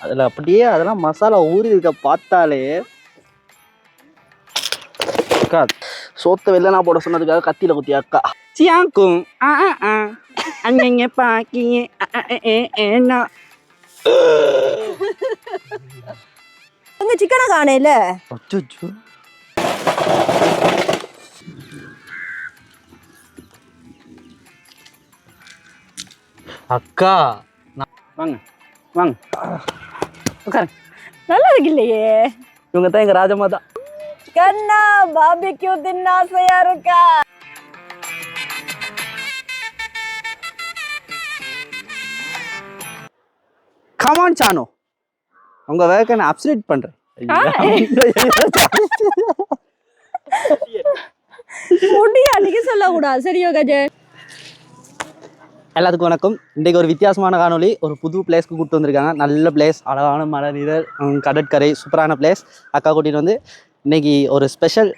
அதில் அப்படியே அதெல்லாம் மசாலா ஊறி இருக்க பார்த்தாலே அக்கா சோத்த வெள்ளனா போட சொன்னதுக்காக கத்தியில குத்தி அக்கா? சியாக்கும். ஆ ஆ ஆ. அங்கங்க பாக்கிங்க. உங்க சிக்கனை காணையில அச்சோ அக்கா நான் வாங்க வாங்க. உட்காருங்க. நல்லா இருக்கு இல்லையே இவங்க தான் எங்க ராஜமாதா. கண்ணா பாபிக்யூ தின்ன ஆசையா இருக்கா? கமான் சானோ உங்க வேலைக்கு நான் அப்சலேட் பண்றேன். முடியா அன்னைக்கு சொல்லக்கூடாது. சரியோ கஜன் எல்லாத்துக்கும் வணக்கம். இன்றைக்கு ஒரு வித்தியாசமான காணொளி. ஒரு புது பிளேஸ்க்கு கூப்பிட்டு வந்திருக்காங்க. நல்ல பிளேஸ் அழகான மலை நீர் ஹம், கடற்கரை சூப்பரான பிளேஸ் அக்கா கூட்டிட்டு வந்து இன்னைக்கு ஒரு ஸ்பெஷல்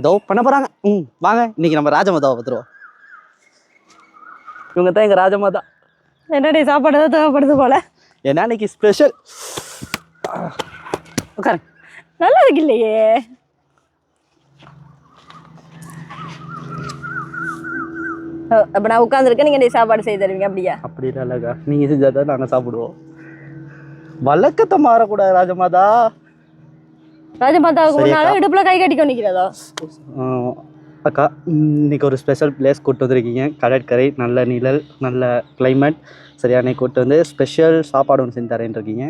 ஏதோ பண்ண போறாங்க. ம் வாங்க. இன்னைக்கு நம்ம ராஜமாதாவை பார்த்துருவோம். இவங்க தான் எங்க ராஜமாதா. என்னடி சாப்பாடு தான் தேவைப்படுது போல? ஏன்னா இன்னைக்கு ஸ்பெஷல் உட்காருங்க நல்லா இருக்கு இல்லையே? அப்ப நான் உட்காந்துருக்கேன் நீங்க நீ சாப்பாடு செய்து தருவீங்க அப்படியா? அப்படி இல்லைக்கா நீங்கள் செஞ்சால் தான் நாங்கள் சாப்பிடுவோம். வழக்கத்தை மாறக்கூடாது ராஜமாதா. ராஜமாதாவுக்கு முன்னால. இடுப்புல கை கட்டிக்கோ நிக்கிறதோ? ஆஹ் அக்கா இன்னைக்கு ஒரு ஸ்பெஷல் பிளேஸ் கூட்டு வந்திருக்கீங்க. கடற்கரை நல்ல நிழல் நல்ல கிளைமேட் சரியா அன்னைக்கு கூட்டு வந்து ஸ்பெஷல் சாப்பாடு ஒன்று செஞ்சு தரேன் இருக்கீங்க.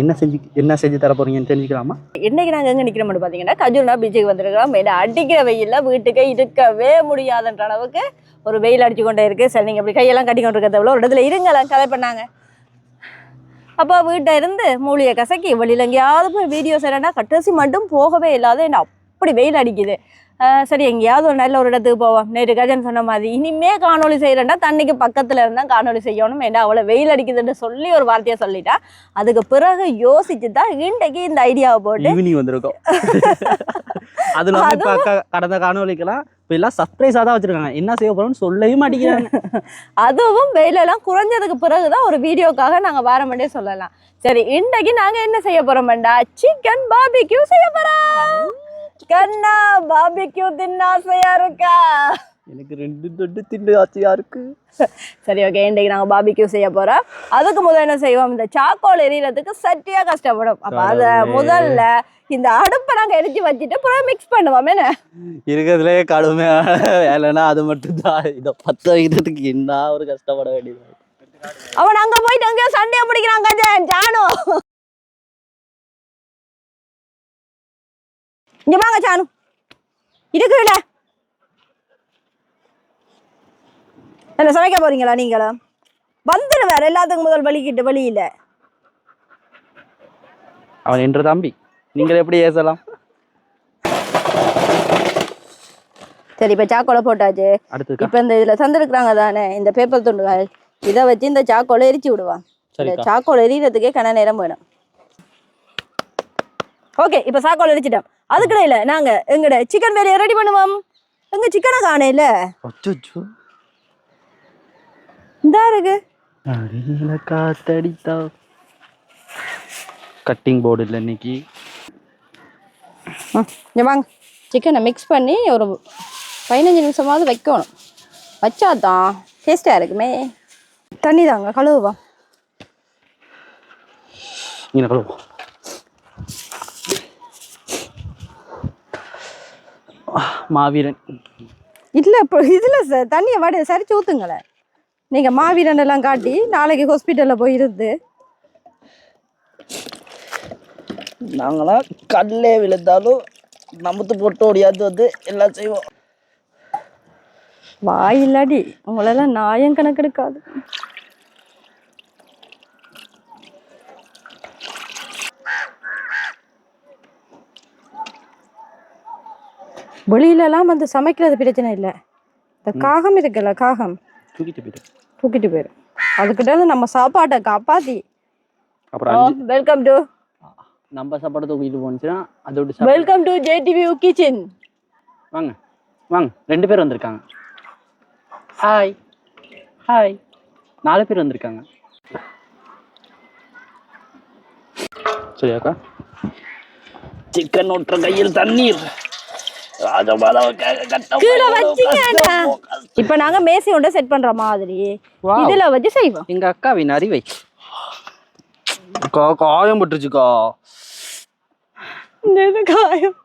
என்ன செஞ்சு என்ன செஞ்சு தர போறீங்கன்னு தெரிஞ்சுக்கலாமா? இன்னைக்கு நாங்க நிற்கிற மட்டும் பார்த்தீங்கன்னா கஜூர்னா பீச்சுக்கு வந்திருக்கிறோம். மேல அடிக்கிற வெயில்ல வீட்டுக்கு இருக்கவே முடியாதுன்ற அளவுக்கு ஒரு வெயில் அடிச்சு கொண்டே இருக்கு. சரி நீங்கள் அப்படி கையெல்லாம் கட்டி கொண்டு இருக்கிறத ஒரு இடத்துல இருங்கலாம் கதை பண்ணாங்க. அப்போ வீட்டை இருந்து மூலியை கசக்கி வெளியில் எங்கேயாவது போய் வீடியோஸ் என்னன்னா கட்டசி மட்டும் போகவே இல்லாத என்ன அப்படி வெயில் அடிக்குது. சரி எங்கேயாவது ஒரு நல்ல ஒரு இடத்துக்கு போவோம். நேற்று கஜன் சொன்ன மாதிரி. இனிமே காணொளி செய்யறேன்டா தண்ணிக்கு பக்கத்துல இருந்தா காணொளி செய்யணும். ஏன்னா அவ்வளோ வெயில் அடிக்குதுன்னு சொல்லி ஒரு வார்த்தையை சொல்லிட்டா. அதுக்கு பிறகு யோசிச்சு தான் இன்றைக்கு இந்த ஐடியாவை போட்டு. ஈவினிங் வந்திருக்கோம். அது இல்லாமல் இப்போ அக்கா கடந்த காணொலிக்கெல்லாம் இப்போ எல்லாம் சர்ப்ரைஸாக தான் வச்சிருக்காங்க. என்ன செய்ய போறோம்னு சொல்லவே மாட்டேங்கிறாங்க. அதுவும் வெயிலெல்லாம் குறைஞ்சதுக்கு பிறகுதான் ஒரு வீடியோக்காக நாங்க வாரமண்டே சொல்லலாம். சரி இன்றைக்கு நாங்க என்ன செய்ய போறோம்டா சிக்கன் பாபிக்யூ செய்ய போறோம். கண்ணா பாபிக்யூ தின்ன ஆசையா இருக்கா? எனக்கு ரெண்டு தொட்டு திண்டு ஆச்சையா இருக்கு. சரி ஓகே இன்றைக்கு நாங்க பாபிக்யூ செய்ய போறோம். அதுக்கு முதல்ல என்ன செய்வோம்? இந்த சாக்கோல் எரியறதுக்கு சட்டியா கஷ்டப்படும். அப்ப அத. முதல்ல இந்த அடுப்பை நாங்க எரிச்சு வச்சுட்டு அப்புறம் மிக்ஸ் பண்ணுவோம். என்ன? இருக்கிறதுலே கடுமையான வேலைன்னா அது மட்டும் தான் இதை பத்த வைக்கிறதுக்கு என்ன ஒரு கஷ்டப்பட வேண்டியது. அவன் அங்க போயிட்டு அங்கேயோ சண்டையை பிடிக்கிறான் கஜன் ஜானு. இங்க வாங்க ஜானு இருக்குல்ல என்ன? சமைக்க போறீங்களா நீங்களும் வந்துரு வேற எல்லாத்துக்கும் முதல் வலிக்கிட்டு வழி இல்ல அவன் என்று தம்பி. நீங்கள் எப்படி ஏசலாம்? சரி இப்ப சாக்கோலை போட்டாச்சு. இப்ப இந்த இதுல தந்திருக்கிறாங்க தானே இந்த பேப்பர் துண்டுகள். இதை வச்சு இந்த சாக்கோலை எரிச்சு விடுவான் இந்த சாக்கோல் எரியறதுக்கே கன நேரம் வேணும் ஓகே இப்ப சாக்கோல் எரிச்சிட்டோம். அதுக்கிடையில நாங்க எங்கட சிக்கன் வேலையை ரெடி பண்ணுவோம். எங்க சிக்கனை காணையில இந்தா இருக்கு. காத்தடித்தா. கட்டிங் போர்டு இல்லை இன்னைக்கு. இங்க வாங்க. சிக்கனை மிக்ஸ் பண்ணி ஒரு பதினஞ்சு நிமிஷமாவது வைக்கணும். வச்சாதான் டேஸ்டா இருக்குமே. தண்ணி தாங்க கழுவுவா இங்கே கழுவோம் மாவீரன். இல்ல இப்போ இதுல ச- தண்ணியை வடி சரிச்சு ஊத்துங்களேன் நீங்க மாவீரன் எல்லாம் காட்டி நாளைக்கு ஹாஸ்பிட்டல்ல போய் இருந்து. நாங்களாம் கல்லே விழுந்தாலும் நமத்து போட்டு ஓடியாது வந்து எல்லாம் செய்வோம். வாய் இல்லாடி உங்களெல்லாம் நாயம் கணக்கெடுக்காது. வெளியிலலாம் வந்து சமைக்கிறது பிரச்சனை இல்லை. இந்த காகம் இருக்குல்ல காகம். தூக்கிட்டு போயிட்டு தூக்கிட்டு போயிடும் அதுக்கிட்ட இருந்து நம்ம சாப்பாட்டை காப்பாத்தி. அப்புறம் வெல்கம் டு நம்ம சாப்பாடு தூக்கிட்டு போனுச்சுன்னா அதோட வெல்கம் டு ஜேடிவி கிச்சன் வாங்க வாங்க ரெண்டு பேர் வந்திருக்காங்க. ஹாய் ஹாய் நாலு பேர் வந்திருக்காங்க. சரியாக்கா? சிக்கன் ஒற்ற கையில் தண்ணீர். கீழே வச்சிங்க இப்போ நாங்க மேசி ஒன்றை செட் பண்ற மாதிரி. இதுல வச்சு செய்வோம். எங்க அக்காவின் அறிவை. அக்கா காயம் பட்டுருச்சுக்கா. இந்த காயம்.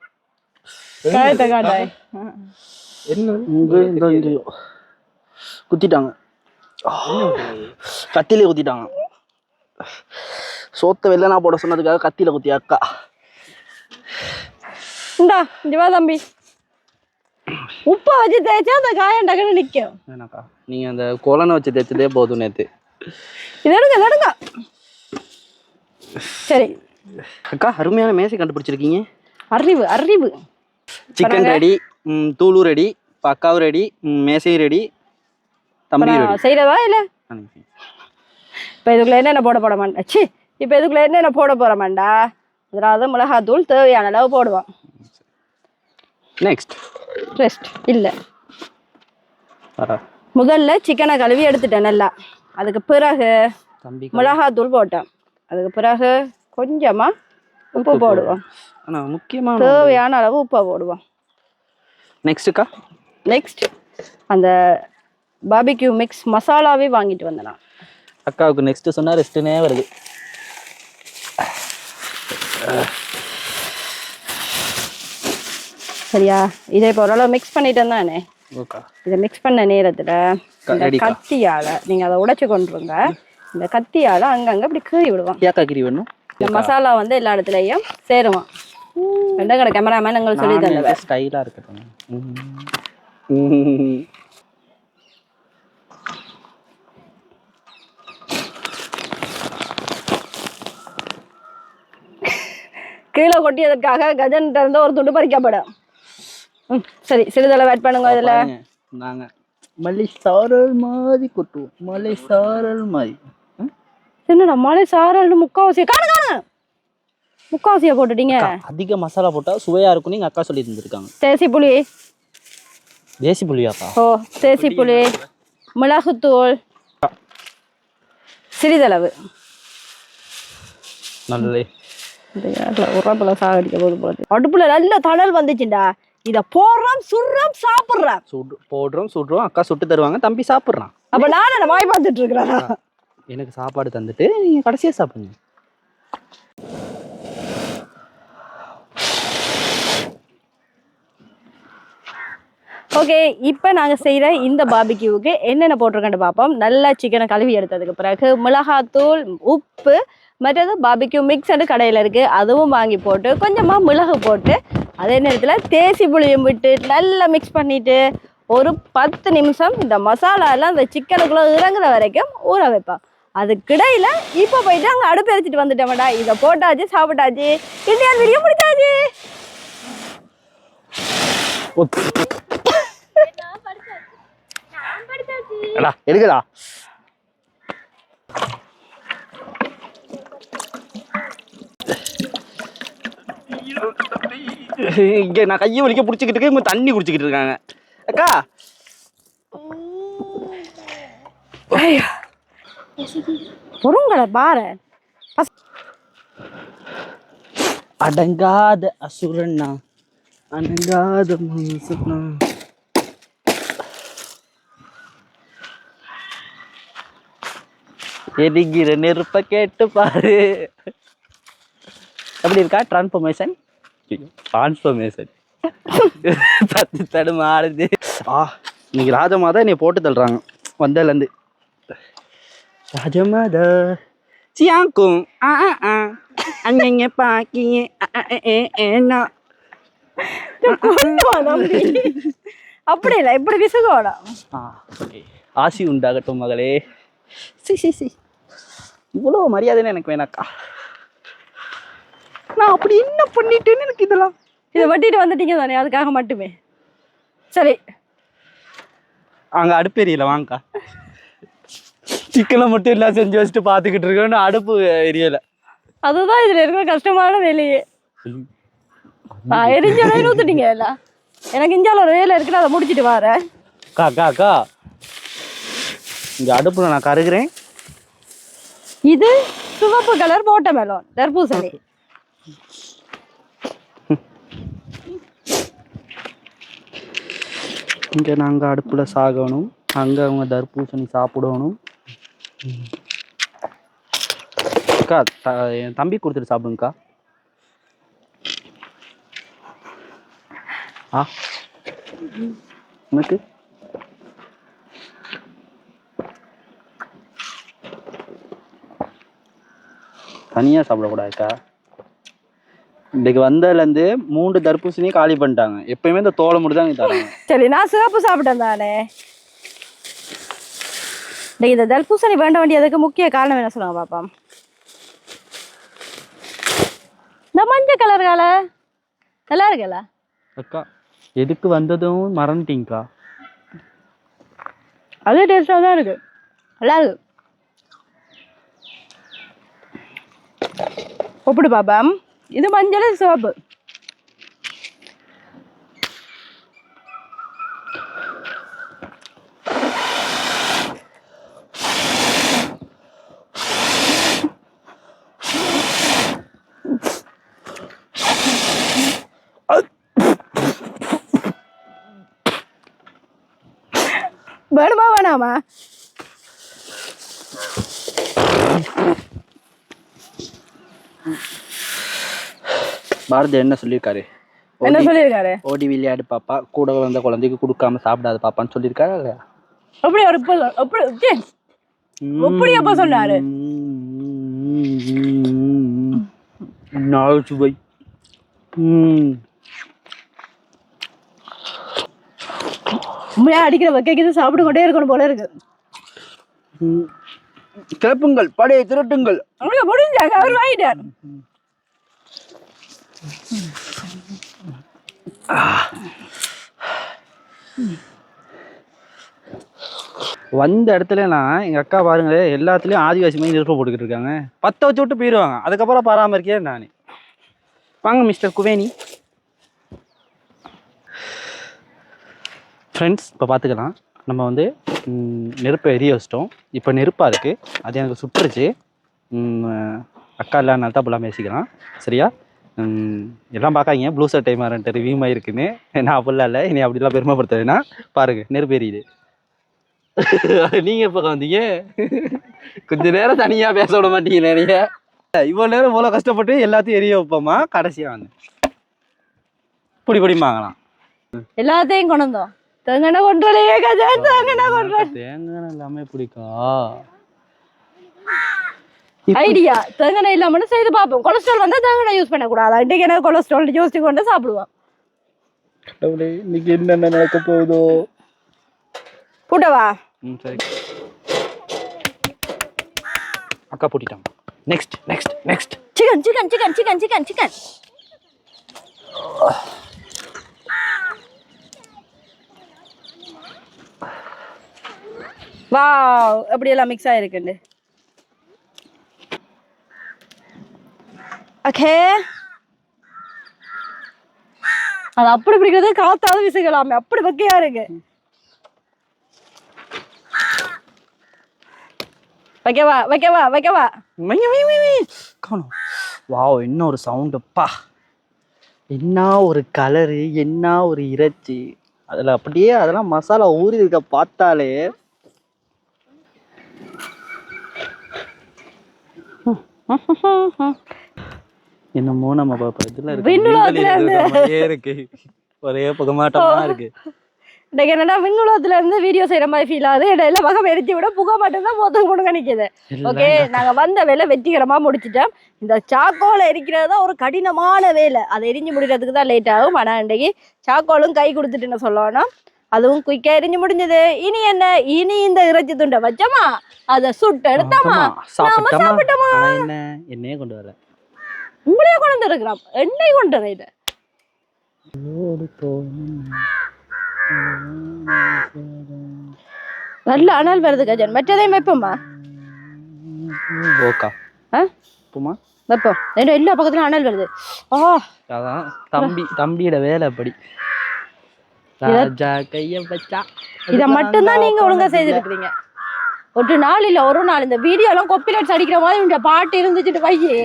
காயத்தை காட்டாய் குத்திட்டாங்க. கத்திலே குத்திட்டாங்க. சோத்த வெள்ளனா போட சொன்னதுக்காக கத்தியில குத்தி அக்கா. இந்தா இங்க வா தம்பி. உப்பை வச்சு தேய்ச்சா அந்த காயம் டக்குன்னு நிக்கும் வேணாக்கா நீங்க அந்த குலனை வச்சு தைச்சதே போதும் நேத்து இது எடுங்க இது எடுங்க சரி அக்கா அருமையான மேசை கண்டுபிடிச்சிருக்கீங்க அறிவு அறிவு சிக்கன் ரெடி தூளும் ரெடி பக்காவும் ரெடி மேசையும் ரெடி தம்பி செய்யறதா இல்ல இப்போ இதுக்குள்ள என்னென்ன போட போட மாட்டா சி இப்போ இதுக்குள்ள என்னென்ன போட மாட்டா அதாவது மிளகாத்தூள் தேவையான அளவு போடுவோம் நெக்ஸ்ட் ரெஸ்ட் இல்லை. முதல்ல சிக்கனை கழுவி எடுத்துட்டேன் நல்லா. அதுக்கு பிறகு மிளகாத்தூள் போட்டேன். அதுக்கு பிறகு கொஞ்சமா உப்பு போடுவோம். ஆனா முக்கியமான தேவையான அளவு உப்பை போடுவோம். நெக்ஸ்ட்டுக்கா நெக்ஸ்ட் அந்த பாபிக்யூ மிக்ஸ் மசாலாவே வாங்கிட்டு வந்தேன் அக்காவுக்கு நெக்ஸ்ட் சொன்னா ரெஸ்ட்டுனே வருது. சரியா? இதை இப்போ ஓரளவு மிக்ஸ் பண்ணிட்டேன் தானே இதை மிக்ஸ் பண்ண நேரத்துல இந்த? கத்தியால நீங்க அதை உடைச்சு கொண்டுருங்க இந்த கத்தியால அங்கங்க அப்படி கீறி விடுவோம். ஏக்கா வேணும் இந்த மசாலா வந்து எல்லா இடத்துலயும் சேருமா ரெண்டங்கட கேமராமேன் எங்களுக்கு சொல்லி தந்தவ. ஸ்டைலா இருக்கட்டும். கீழே கொட்டியதற்காக கஜன் இருந்து ஒரு துண்டு பறிக்கப்படும். ம், சரி சிறிதளவு ஆட் பண்ணுங்க இதுல. பாருங்க, நாங்க மல்லி சாரல் மாதிரி கொட்டுவோம் மலை சாரல் மாதிரி? என்னடா மலை சாரல்னு முக்காவாசிய? காணு காணு! முக்காவாசிய போட்டுட்டீங்க? அதிக மசாலா போட்டா சுவையா இருக்கும்னு எங்க அக்கா சொல்லி தந்திருக்காங்க தேசி புளி தேசி புளியாக்கா ஓ தேசி புளி மிளகுத்தூள். சிறிதளவு. நல்லே உரப்புல சாகடிக்க போது போகுது அடுப்புல நல்ல தணல் வந்துச்சுண்டா. இத போடுறோம் சுடுறோம் சாப்பிடுறோம். சுடு போடுறோம் சுடுறோம் அக்கா சுட்டு தருவாங்க தம்பி சாப்பிட்றான். அப்ப நான் என்ன வாய் பார்த்துட்டு இருக்கிறேன். எனக்கு சாப்பாடு தந்துட்டு நீங்க கடைசியா சாப்பிடுங்க. ஓகே இப்போ நாங்கள் செய்கிற இந்த பாபிக்யூவுக்கு என்னென்ன போட்டிருக்கேன்னு பார்ப்போம். நல்லா சிக்கனை கழுவி எடுத்ததுக்கு பிறகு மிளகாத்தூள் உப்பு மற்றது பாபிக்யூ மிக்ஸ் கடையில் இருக்குது அதுவும் வாங்கி போட்டு கொஞ்சமாக மிளகு போட்டு அதே நேரத்தில் தேசி புளியும் விட்டு நல்லா மிக்ஸ் பண்ணிவிட்டு ஒரு பத்து நிமிஷம் இந்த மசாலா எல்லாம் இந்த சிக்கனுக்குள்ளே இறங்குற வரைக்கும் ஊற வைப்போம். அதுக்கிடையில் இப்போ போயிட்டு அங்கே அடுப்பு எரிச்சிட்டு வந்துட்டோம்டா. இதை போட்டாச்சு சாப்பிட்டாச்சு. இந்தியன் வீடியோ முடிச்சாச்சு. அடா எடுக்கடா. இங்க நான் கையை வலிக்க பிடிச்சிக்கிட்டு இருக்கேன் இவங்க தண்ணி குடிச்சிக்கிட்டு இருக்காங்க. அக்கா. பொருங்களை பாரு. அடங்காத அசுரண்ணா அடங்காத மனுஷனா எரிகிற நெருப்ப கேட்டு பாரு. எப்படி இருக்கா டிரான்ஸ்ஃபர்மேஷன் டிரான்ஸ்ஃபர்மேஷன் தத்து தடுமாறுது ஆ இன்னைக்கு ராஜமாதா என்னை போட்டு தள்ளுறாங்க. வந்ததுலேருந்து. ராஜமாதா. சியாக்கும் ஆ ஆ ஆ. அங்கங்க பாக்கிங்க ஏன்னா. அப்படி இல்லை இப்படி விசுகோடா? ஆ ஓகே ஆசி உண்டாகட்டும் மகளே. சி சி சி. இவ்வளோ மரியாதைன்னு எனக்கு வேணாக்கா. நான் அப்படி என்ன பண்ணிட்டேன்னு எனக்கு இதெல்லாம்? இதை வெட்டிட்டு வந்துட்டீங்க தானே அதுக்காக மட்டுமே. சரி. அங்கே அடுப்பு எரியல வாங்கக்கா. சிக்கனை மட்டும் எல்லாம் செஞ்சு வச்சுட்டு பார்த்துக்கிட்டு இருக்கேன்னு அடுப்பு எரியலை. அதுதான் இதுல இருக்கிற கஷ்டமான வேலையே. ஆ, எரிஞ்சோடனே ஊத்துட்டீங்க எல்லாம் எனக்கு இஞ்சால ஒரு வேலை இருக்குது அதை முடிச்சிட்டு வரேன் அக்கா அக்கா அக்கா. இங்கே அடுப்பில் நான் கருகிறேன். இது சிவப்பு கலர் போட்ட மெலோன் தர்பூசணி. இங்கே நாங்கள் அடுப்பில் சாகணும். அங்கே அவங்க தர்பூசணி சாப்பிடணும். அக்கா த என் தம்பி கொடுத்துட்டு சாப்பிடுங்கக்கா. ஆ? உனக்கு? தனியாக சாப்பிடக்கூடாதுக்கா. இன்னைக்கு வந்ததுலேருந்து மூன்று தர்பூசணியும் காலி பண்ணிட்டாங்க. எப்பயுமே இந்த தோலை மட்டும் தான் தராங்க. சரி நான் சிவப்பு சாப்பிட்டேன் தானே? டேய், இந்த தர்பூசணி வேண்ட வேண்டியதுக்கு முக்கிய காரணம் என்ன சொல்லுங்க பாப்பா? இந்த மஞ்சள் கலர் கால நல்லா இருக்குல்ல? அக்கா எதுக்கு வந்ததும் மறந்துட்டீங்கக்கா அது டேஸ்டாக தான் இருக்கு. நல்லா இருக்கு. ஒப்பிடு பாப்பா. இது மஞ்சள் சோப்பு வேணுமா வேணாமா பாரதி என்ன சொல்லியிருக்காரு? என்ன சொல்லியிருக்காரு? ஓடி விளையாடு பாப்பா. கூட வந்த குழந்தைக்கு கொடுக்காம சாப்பிடாத பாப்பான்னு சொல்லியிருக்காரா இல்லையா? அப்படி ஒரு அப்படி அப்ப சொன்னாரு? நாள் சுவை. உண்மையா அடிக்கிற வைக்கிறது சாப்பிட்டு கொண்டே இருக்கணும் போல இருக்கு. கிளப்புங்கள். படையை திரட்டுங்கள். முடிஞ்சாங்க அவர் வாங்கிட்டார். வந்த இடத்துல நான் எங்கள் அக்கா பாருங்களேன் எல்லாத்துலேயும் ஆதிவாசி மாதிரி நெருப்பு போட்டுக்கிட்டு இருக்காங்க. பற்ற வச்சு விட்டு போயிடுவாங்க அதுக்கப்புறம் பராமரிக்கே நான் வாங்க மிஸ்டர் குவேனி ஃப்ரெண்ட்ஸ் இப்போ பார்த்துக்கலாம் நம்ம வந்து நெருப்பை எரிய வச்சிட்டோம். இப்போ நெருப்பாக இருக்குது அது எனக்கு சுட்டுருச்சு. அக்கா இல்லாதனால தான் இப்போலாம் பேசிக்கலாம். சரியா? எல்லாம் பார்க்காதீங்க. ப்ளூ சர்ட் டைம் ரெண்டு ரிவ்யூ இருக்குன்னு. நான் அப்படிலாம் இல்லை. இனி அப்படிலாம் பெருமைப்படுத்துறேன்னா பாருங்கள் நெருப்பு எரியுது நீங்க எப்ப வந்தீங்க? கொஞ்ச நேரம் தனியா பேச விட மாட்டீங்க நீங்க இவ்வளவு நேரம் இவ்வளவு கஷ்டப்பட்டு எல்லாத்தையும் எரிய வைப்போமா? கடைசியா வந்து. பொடி பொடி வாங்கலாம். எல்லாத்தையும் கொண்டு வந்தோம். தெங்கன கொண்டு தேங்காய் எல்லாமே பிடிக்கா? ஐடியா. தெங்கன இல்லாமனு செய்து பார்ப்போம். கொலஸ்ட்ரால் வந்தா தெங்கன யூஸ் பண்ணக்கூடாது? இன்றைக்கு என்ன கொலஸ்ட்ரால்? யோசிச்சு கொண்டு சாப்பிடுவோம். இன்னைக்கு என்னென்ன நடக்க போகுதோ? கூட்டவா ம் சரி. அக்கா பூட்டிட்டாங்க next next next chicken chicken chicken chicken chicken chicken wow எப்படி எல்லாம் மிக்ஸ் ஆயிருக்குண்டு. ஓகே அது அப்படி பிடிக்கிறது காத்தாவது விசுகலாமே. அப்படி வக்கையா இருக்கு. வைக்கவா வைக்கவா வைக்கவா. காணும். வாவ் என்ன ஒரு சவுண்டுப்பா என்ன ஒரு கலரு என்ன ஒரு இறைச்சி. அதில் அப்படியே அதெல்லாம் மசாலா ஊறி இருக்க பார்த்தாலே. என்னமோ நம்ம பாப்பா இதுல இருக்கு இருக்கு. ஒரே புகமாட்டமா இருக்கு. இன்னைக்கு என்னன்னா விண்ணுலகத்துல இருந்து வீடியோ செய்யற மாதிரி ஃபீல் ஆகுது. இடையில வகம் எரிச்சு விட புகை மட்டும் தான் மொத்தம் முடுங்க நிக்குது ஓகே நாங்க வந்த வேலை வெற்றிகரமா முடிச்சிட்டோம். இந்த சாக்கோல எரிக்கிறது தான் ஒரு கடினமான வேலை. அதை எரிஞ்சு முடிக்கிறதுக்கு தான் லேட் ஆகும். ஆனா இன்றைக்கு சாக்கோலும் கை கொடுத்துட்டுன்னு சொல்லணும். அதுவும் குயிக்கா எரிஞ்சு முடிஞ்சது. இனி என்ன? இனி இந்த இறைச்சி துண்டை வச்சோமா? அதை சுட்டு எடுத்தோமா? சாப்பிட்டோமா? என்னையே கொண்டு வர உங்களையே கொண்டு வந்துருக்கிறோம் எண்ணெய் கொண்டு வர இதை? நல்ல அனல் வருது கஜன். மற்றதையும் வைப்போமா ஓகா ஆ? போமா வைப்போம். ரெண்டு எல்லா பக்கத்துலயும் அனல் வருது. ஆ. அதான் தம்பி தம்பியோட வேலை அப்படி. ராஜா கைய வச்சா. இதை மட்டும்தான் நீங்க ஒழுங்கா செய்திருக்கிறீங்க. ஒரு நாள் இல்ல ஒரு நாள். இந்த வீடியோ எல்லாம் கொப்பிரைட்ஸ் அடிக்கிற மாதிரி இந்த பாட்டு இருந்துச்சுட்டு பையே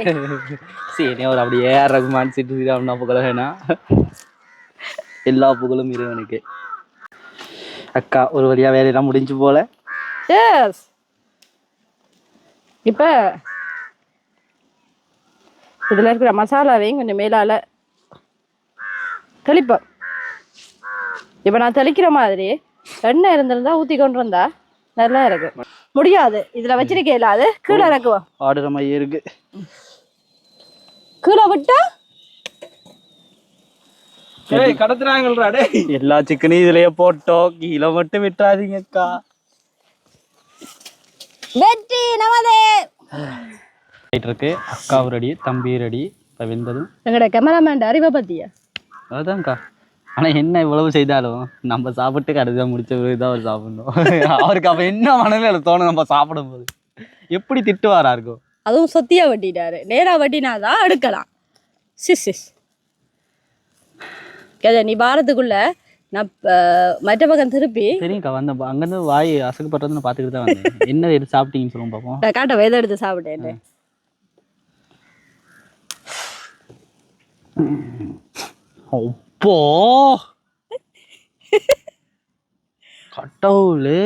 சரி ஒரு அப்படி ஏஆர் ரகுமான் சிட்டு ஸ்ரீராம்னா புகழ வேணாம் எல்லா புகழும் இறைவனுக்கு. அக்கா ஒரு வழியா வேலையெல்லாம் முடிஞ்சு போல? எஸ் இப்ப இதுல இருக்கிற மசாலாவையும் கொஞ்சம் மேலால தெளிப்பேன் இப்ப நான் தெளிக்கிற மாதிரி எண்ணெய் இருந்திருந்தா ஊத்தி கொண்டு வந்தா நல்லா இருக்கு முடியாது. இதுல வச்சிருக்க இல்லாது கீழே இறக்குவோம் ஆடுற மாதிரி இருக்கு. கீழே விட்டா? எல்லா சிக்கனையும் இதுலயே போட்டோம். கீழே மட்டும் விட்டுறாதீங்க அக்கா வெற்றி நமதே. இருக்கு. அக்கா ரெடி தம்பி ரெடி இப்போ வெந்ததும். எங்கட கேமராமேன் அறிவை பத்தியா? அதுதான்க்கா ஆனா என்ன இவ்வளவு செய்தாலும் நம்ம சாப்பிட்டு கடைசியாக முடிச்ச தான் அவர் சாப்பிடணும். அவருக்கு அப்ப என்ன மனநிலை தோணும் நம்ம சாப்பிடும்போது? எப்படி திட்டுவாரா இருக்கும்? அதுவும் சொத்தியா வெட்டிட்டாரு. நேரா வெட்டினாதான் எடுக்கலாம் சிஸ் சிஸ் கதை நீ வாரத்துக்குள்ள நான் மற்ற பக்கம் திருப்பி சரிங்கக்கா வந்த அங்கேருந்து வாய் அசைக்கப்படுறதுன்னு பார்த்துக்கிட்டு தான் வந்தேன். என்ன எடுத்து சாப்பிட்டீங்கன்னு சொல்லுவோம் பார்ப்போம் நான் காட்ட வேதை எடுத்து சாப்பிட்டேன் அப்போ கடவுளே.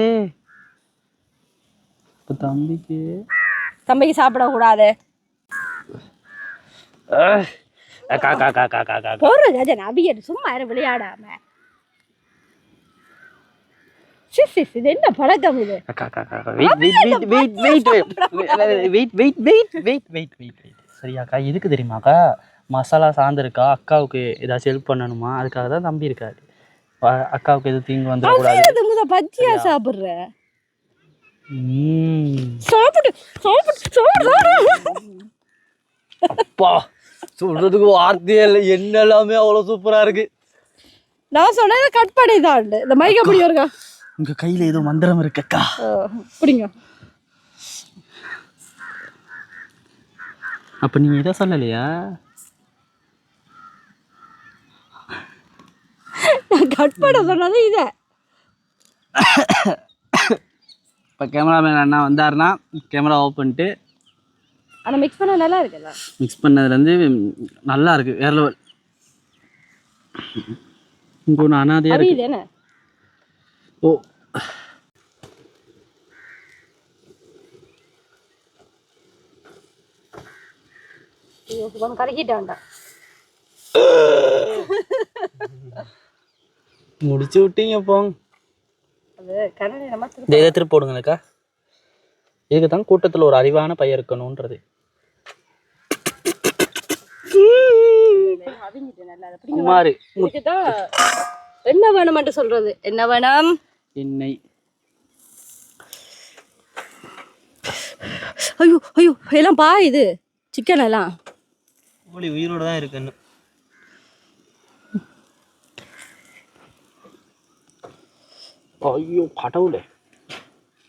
இப்போ தம்பிக்கு. தம்பிக்கு சாப்பிடக்கூடாது. போற கஜன் அபியட் சும்மா இரு விளையாடாம. இது என்ன பழக்கம் இது? Wait wait wait wait wait wait wait wait சரியாக்கா எதுக்கு தெரியுமாக்கா? மசாலா சார்ந்திருக்கா? அக்காவுக்கு ஏதாச்சும் ஹெல்ப் பண்ணணுமா? அதுக்காக தான் தம்பி இருக்காரு. அக்காவுக்கு எதுவும் தீங்கு வந்துடக்கூடாது. பச்சையா சாப்பிடுற? ம். சாப்பிடு சாப்பிடு சாப்பிடு. அப்பா சொல்றதுக்கு வார்த்தையே இல்லை. என்ன எல்லாமே அவ்வளோ சூப்பரா இருக்கு. நான் சொன்னேன் கட் பண்ணி தான் இந்த மைக் அப்படி இருக்கா? உங்க கையில ஏதோ மந்திரம் இருக்குக்கா பிடிங்க. அப்ப நீங்க எதை சொல்லலையா? நான் கட் பண்ண சொன்னது இதை. இப்போ கேமராமேன் அண்ணா வந்தாருன்னா கேமரா ஆஃப் பண்ணிட்டு ஆனா மிக்ஸ் பண்ண நல்லா இருக்குல்ல மிக்ஸ் பண்ணதுலேருந்து நல்லா இருக்கு வேற லெவல் இங்கே ஒன்று அனாதையாக இருக்கு. ஓ. கலக்கிட்டான்டா முடிச்சு விட்டீங்க போங்க இந்த இதை திருப்பி போடுங்களேக்கா இதுக்கு தான் கூட்டத்தில் ஒரு அறிவான பையன் இருக்கணுன்றது குமார் என்ன வேணும்னு சொல்றது? என்ன வேணும்? எண்ணெய் ஐயோ ஐயோ எல்லாம் பா இது. சிக்கன் எல்லாம். கோழி உயிரோட தான் இருக்குன்னு ஐயோ கடவுளே.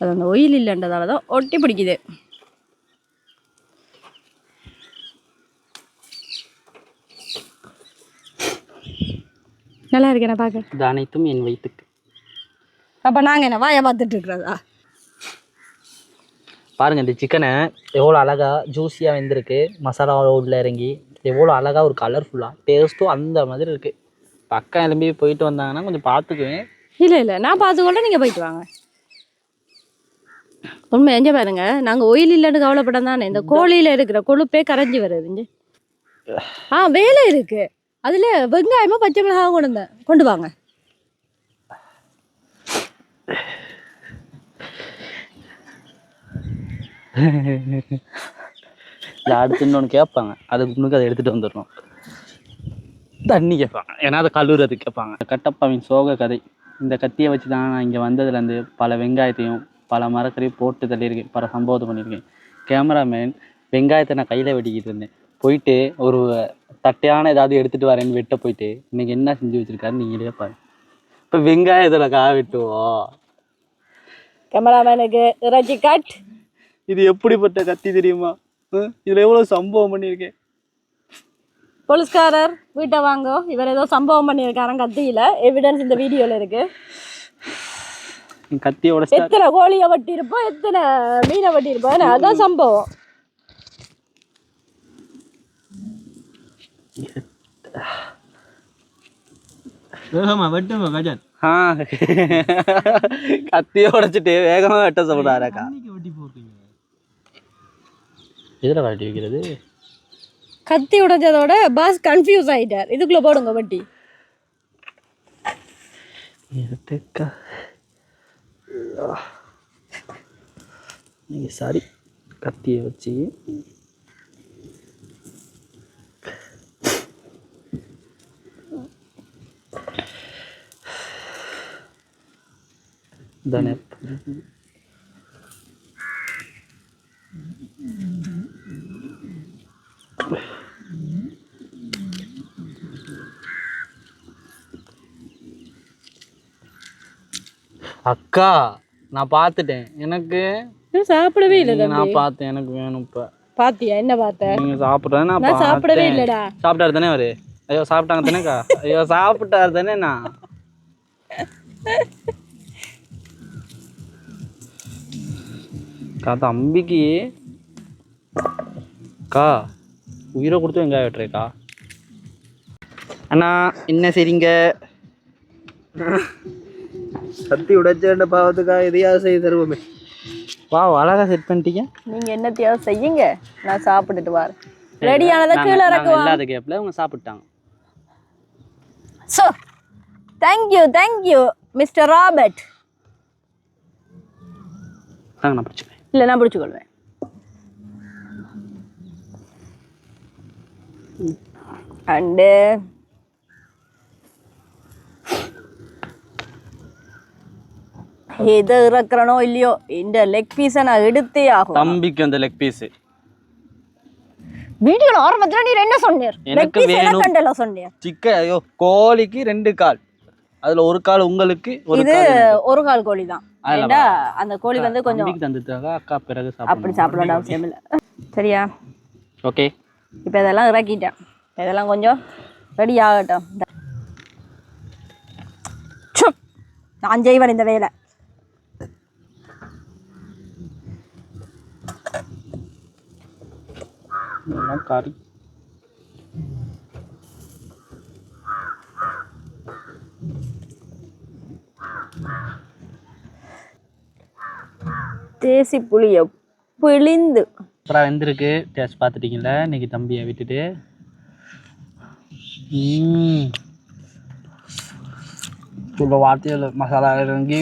அது அந்த ஒயில் இல்லைன்றதால தான் ஒட்டி பிடிக்குது. நல்லா இருக்கு என்ன பார்க்க. இது அனைத்தும் என் வயிற்றுக்கு அப்போ நாங்கள் என்ன வாயை பார்த்துட்டு இருக்கிறதா? பாருங்க இந்த சிக்கனை எவ்வளோ அழகா ஜூஸியாக வெந்திருக்கு. மசாலா உள்ள இறங்கி எவ்வளோ அழகா ஒரு கலர்ஃபுல்லாக டேஸ்ட்டும் அந்த மாதிரி இருக்கு. பக்கம் எலும்பி போயிட்டு வந்தாங்கன்னா கொஞ்சம் பார்த்துக்குவேன். இல்லை இல்லை. நான் பார்த்துக்கொள்ள நீங்கள் போயிட்டு வாங்க. உண்மை எங்க பாருங்க. நாங்கள் ஒயில் இல்லைன்னு கவலைப்படம் தானே. இந்த கோழியில் இருக்கிற கொழுப்பே கரைஞ்சி வருது. ஆ வேலை இருக்கு. அதில் வெங்காயமும் பச்சை மிளகாவும் கொண்டு வந்தேன் கொண்டு வாங்க. அடுத்து இன்னொன்று கேட்பாங்க அதுக்கு முன்னுக்கு அதை எடுத்துகிட்டு வந்துடணும். தண்ணி கேட்பாங்க ஏன்னா அதை கழுவுறதுக்கு கேட்பாங்க கட்டப்பாவின் சோக கதை இந்த கத்தியை வச்சு தான் நான் இங்கே வந்ததுலேருந்து பல வெங்காயத்தையும் பல மரக்கறியும் போட்டு தள்ளியிருக்கேன். பல சம்பவத்தை பண்ணியிருக்கேன். கேமராமேன் வெங்காயத்தை நான் கையில் வெட்டிக்கிட்டு இருந்தேன். போயிட்டு ஒரு தட்டையான ஏதாவது எடுத்துகிட்டு வரேன்னு வெட்ட போயிட்டு இன்னைக்கு என்ன செஞ்சு வச்சிருக்காரு நீங்களே பாருங்க. இப்போ வெங்காயத்தில் காய வெட்டுவோம். கேமராமேனுக்கு இறைச்சி கட் இது எப்படிப்பட்ட கத்தி தெரியுமா? இதுல எவ்வளவு சம்பவம் பண்ணியிருக்கேன்? போலீஸ்காரர் வீட்டை வாங்கோ. இவர் ஏதோ சம்பவம் பண்ணியிருக்காரன் கத்தியில. எவிடன்ஸ் இந்த வீடியோல இருக்கு. கத்தியை உடச்சிட்டா எத்தனை கோழியை வட்டி இருப்போம் எத்தனை மீனை வட்டி இருப்போம் அதான் சம்பவம். வேகமா வெட்டுங்க கஜன். ஆ கத்தியை உடைச்சிட்டு வேகமாக வெட்ட சொல்கிறாரக்கா இன்னைக்கு வெட்டி போட்டீங்க. இதில் கட்டி வைக்கிறது? கத்தி உடைஞ்சதோட பாஸ் கன்ஃபியூஸ் ஆயிட்டார் இதுக்குள்ள போடுங்க வட்டி எடுக்கா நீங்கள் சாரி கத்தியை வச்சு தானே அக்கா நான் பார்த்துட்டேன். எனக்கு சாப்பிடவே இல்லை நான் பார்த்தேன் எனக்கு வேணும் இப்போ. பாத்தியா? என்ன பார்த்த? நீங்க சாப்பிட்றத நான் சாப்பிடவே. இல்லடா. சாப்பிட்டாரு தானே அவரு? ஐயோ சாப்பிட்டாங்க தானேக்கா ஐயோ சாப்பிட்டாரு தானே நான்? அக்கா தம்பிக்கு அக்கா உயிரை கொடுத்து வெங்காயம் வெட்டுறேக்கா. அண்ணா என்ன சரிங்க சத்தி உடைச்சேண்ட பாவத்துக்காக எதையாவது செய்து தருவோமே. வா அழகா செட் பண்ணிட்டீங்க. நீங்க என்னத்தையாவது செய்யுங்க. நான் சாப்பிட்டுட்டு வரேன். ரெடியானதை கீழே நாங்க இறக்குவா இல்லாத கேப்ல அவங்க சாப்பிட்டாங்க. So thank you thank you mister Robert நாங்க நான் பிடிச்சிக்கிறேன். இல்லை நான் பிடிச்சிக்கொள்வேன். அண்டு எதை இறக்குறனோ இல்லையோ இந்த லெக் பீஸை நான் எடுத்தே ஆகும் தம்பிக்கு அந்த லெக் பீஸு வீடியோல ஆரம்பத்துல நீர் என்ன சொன்னீர் லெக் எனக்கு வேணும். கண்டல சொன்னீர் சிக்கன் ஐயோ கோழிக்கு ரெண்டு கால் அதுல ஒரு கால் உங்களுக்கு ஒரு இது. ஒரு கால் கோழி தான் அந்த கோழி வந்து கொஞ்சம் தம்பிக்கு தந்துட்டாங்க அக்கா பிறகு அப்படி சாப்பிட வேண்டிய அவசியம் இல்லை சரியா ஓகே இப்போ இதெல்லாம் இறக்கிட்டேன் இதெல்லாம் கொஞ்சம் ரெடி ஆகட்டும். நான் செய்வேன் இந்த வேலை இதெல்லாம் கறி தேசி புளியை பிழிந்து. அப்புறம் வெந்திருக்கு. டேஸ்ட் பார்த்துட்டீங்களா இன்னைக்கு தம்பியை விட்டுட்டு. சொல்ல வார்த்தையில் மசாலா இறங்கி.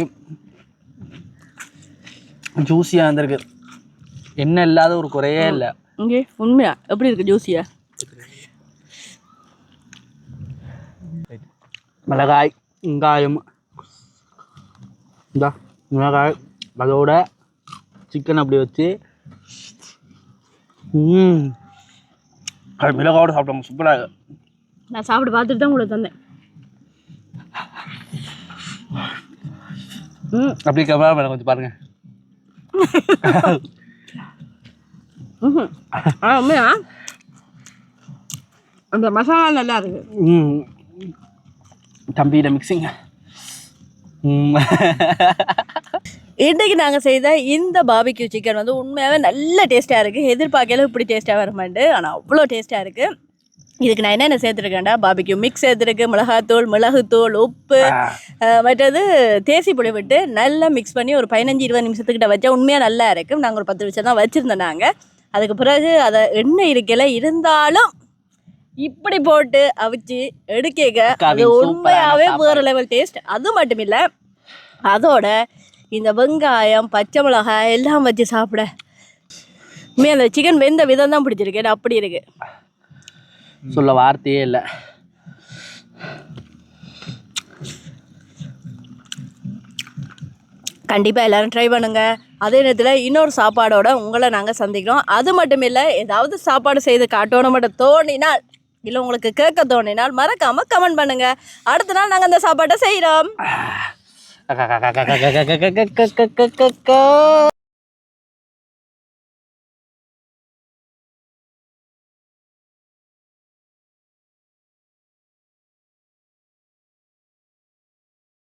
ஜூஸியாக இருந்திருக்கு எண்ணெய் இல்லாத ஒரு குறையே இல்லை. இங்கே உண்மையா? எப்படி இருக்கு ஜூசியா மிளகாய் வெங்காயம். இந்தா மிளகாய் அதோட சிக்கன் அப்படி வச்சு. ம். அது மிளகாவோட சாப்பிட்டாங்க சூப்பராக நான் சாப்பிட்டு பார்த்துட்டு தான் உங்களுக்கு தந்தேன். அப்படி கேமரா மேடம் கொஞ்சம் பாருங்க. ம்ஹும். ஆ உண்மையா அந்த மசாலா நல்லா இருக்கு ம் தம்பியிட மிக்சிங் ம் இன்றைக்கு நாங்கள் செய்த இந்த பாபிக்யூ சிக்கன் வந்து உண்மையாகவே நல்ல டேஸ்ட்டாக இருக்குது எதிர்பார்க்கல இப்படி டேஸ்ட்டாக வருமாண்டு ஆனால் அவ்வளோ டேஸ்ட்டாக இருக்குது இதுக்கு நான் என்னென்ன சேர்த்துருக்கேன்டா? Barbecue mix சேர்த்துருக்கு. மிளகாத்தூள் மிளகுத்தூள் உப்பு மற்றது தேசி புளி விட்டு நல்லா மிக்ஸ் பண்ணி ஒரு பதினஞ்சு இருபது நிமிஷத்துக்கிட்ட வச்சா உண்மையாக நல்லா இருக்கும் நாங்கள் ஒரு பத்து நிமிஷம் தான் வச்சுருந்தோம் நாங்கள் அதுக்கு பிறகு அதை எண்ணெய் இருக்கல இருந்தாலும் இப்படி போட்டு அவிச்சு எடுக்க அது உண்மையாகவே. வேறு லெவல் டேஸ்ட் அது மட்டும் இல்லை அதோட இந்த வெங்காயம் பச்சை மிளகாய் எல்லாம் வச்சு சாப்பிட. உண்மையா அந்த சிக்கன் வெந்த விதம் தான் பிடிச்சிருக்கு. அப்படி இருக்கு. சொல்ல வார்த்தையே இல்லை. கண்டிப்பாக எல்லாரும் ட்ரை பண்ணுங்க. அதே நேரத்தில் இன்னொரு சாப்பாடோட உங்களை நாங்கள் சந்திக்கிறோம் அது மட்டும் இல்லை ஏதாவது சாப்பாடு செய்து காட்டணும் மட்டும் தோணினால் இல்லை உங்களுக்கு கேட்க தோணினால் மறக்காமல் கமெண்ட் பண்ணுங்க அடுத்த நாள் நாங்கள் அந்த சாப்பாட்டை செய்கிறோம்